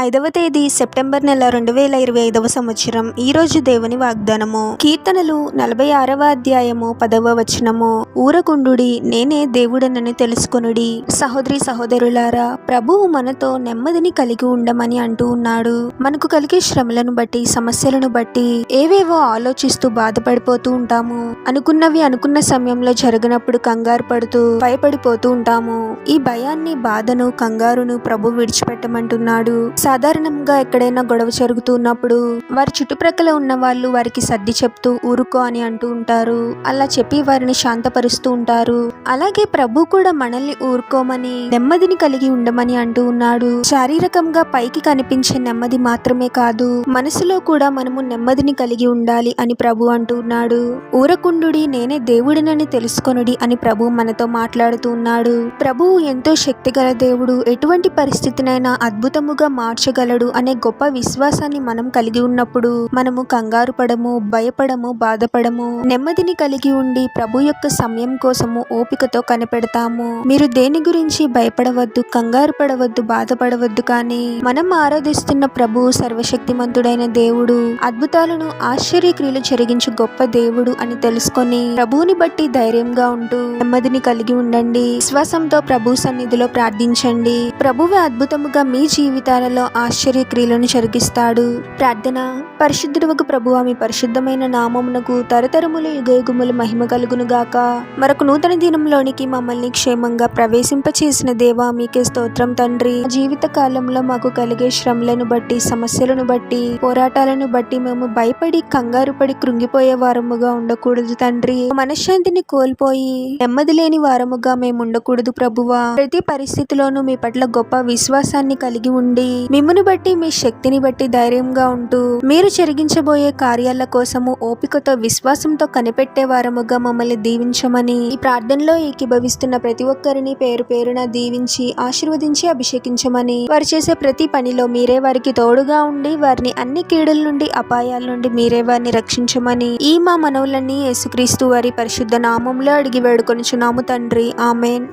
ఐదవ తేదీ సెప్టెంబర్ నెల రెండు వేల ఇరవై ఐదవ సంవత్సరం. ఈ రోజు దేవుని వాగ్దానము. కీర్తనలు నలభై ఆరవ అధ్యాయము పదవ వచనము. ఊరకుండుడి నేనే దేవుడనని తెలుసుకొనుడి. సహోదరి సహోదరులారా ప్రభువు మనతో నెమ్మదిని కలిగి ఉండమని అంటూ ఉన్నాడు. మనకు కలిగే శ్రమలను బట్టి సమస్యలను బట్టి ఏవేవో ఆలోచిస్తూ బాధపడిపోతూ ఉంటాము. అనుకున్నవి అనుకున్న సమయంలో జరిగినప్పుడు కంగారు పడుతూ భయపడిపోతూ ఉంటాము. ఈ భయాన్ని బాధను కంగారును ప్రభు విడిచిపెట్టమంటున్నాడు. సాధారణంగా ఎక్కడైనా గొడవ జరుగుతున్నప్పుడు వారి చుట్టుప్రక్కల ఉన్న వాళ్ళు వారికి సర్ది చెప్తూ ఊరుకో అని అంటూ ఉంటారు. అలా చెప్పి వారిని శాంతపరుస్తూ ఉంటారు. అలాగే ప్రభు కూడా మనల్ని ఊరుకోమని నెమ్మదిని కలిగి ఉండమని అంటూ ఉన్నాడు. శారీరకంగా పైకి కనిపించే నెమ్మది మాత్రమే కాదు మనసులో కూడా మనము నెమ్మదిని కలిగి ఉండాలి అని ప్రభు అంటూ ఉన్నాడు. ఊరకుండుడి నేనే దేవుడినని తెలుసుకొనుడి అని ప్రభు మనతో మాట్లాడుతూ ఉన్నాడు. ప్రభువు ఎంతో శక్తిగల దేవుడు. ఎటువంటి పరిస్థితినైనా అద్భుతముగా మార్చగలడు అనే గొప్ప విశ్వాసాన్ని మనం కలిగి ఉన్నప్పుడు మనము కంగారు పడము భయపడము బాధపడము నెమ్మదిని కలిగి ఉండి ప్రభు యొక్క సమయం కోసము ఓపికతో కనిపెడతాము. మీరు దేని గురించి భయపడవద్దు కంగారు పడవద్దు బాధపడవద్దు కానీ మనం ఆరాధిస్తున్న ప్రభు సర్వశక్తిమంతుడైన దేవుడు అద్భుతాలను ఆశ్చర్యక్రియలు జరిగించు గొప్ప దేవుడు అని తెలుసుకొని ప్రభువుని బట్టి ధైర్యంగా ఉంటూ నెమ్మదిని కలిగి ఉండండి. విశ్వాసంతో ప్రభు సన్నిధిలో ప్రార్థించండి. ప్రభువు అద్భుతముగా మీ జీవితాలలో ఆశ్చర్యక్రియలను జరిగిస్తాడు. ప్రార్థన. పరిశుద్ధుడు ప్రభు మీ పరిశుద్ధమైన నామమునకు తరతరములు యుగయుగములు మహిమ కలుగును గాక. మరొక నూతన దినంలోనికి మమ్మల్ని క్షేమంగా ప్రవేశింపచేసిన దేవా మీకే స్తోత్రం తండ్రి. జీవిత కాలంలో మాకు కలిగే శ్రమలను బట్టి సమస్యలను బట్టి పోరాటాలను బట్టి మేము భయపడి కంగారు పడి కృంగిపోయే వారముగా ఉండకూడదు తండ్రి. మనశ్శాంతిని కోల్పోయి నెమ్మది లేని వారముగా మేము ఉండకూడదు ప్రభువా. ప్రతి పరిస్థితిలోనూ మీ పట్ల గొప్ప విశ్వాసాన్ని కలిగి ఉండి మిమ్మును బట్టి మీ శక్తిని బట్టి ధైర్యంగా ఉంటూ మీరు జరిగించబోయే కార్యాల కోసము ఓపికతో విశ్వాసంతో కనిపెట్టే వారముగా మమ్మల్ని దీవించమని ఈ ప్రార్థనలో ఏకీభవిస్తున్న ప్రతి ఒక్కరిని పేరు పేరున దీవించి ఆశీర్వదించి అభిషేకించమని వారు చేసే ప్రతి పనిలో మీరే వారికి తోడుగా ఉండి వారిని అన్ని కీడుల నుండి అపాయాల నుండి మీరే వారిని రక్షించమని ఈ మా మనవులన్నీ యేసుక్రీస్తు వారి పరిశుద్ధ నామంలో అడిగి వేడుకొనిచున్నాము తండ్రి. ఆమెన్.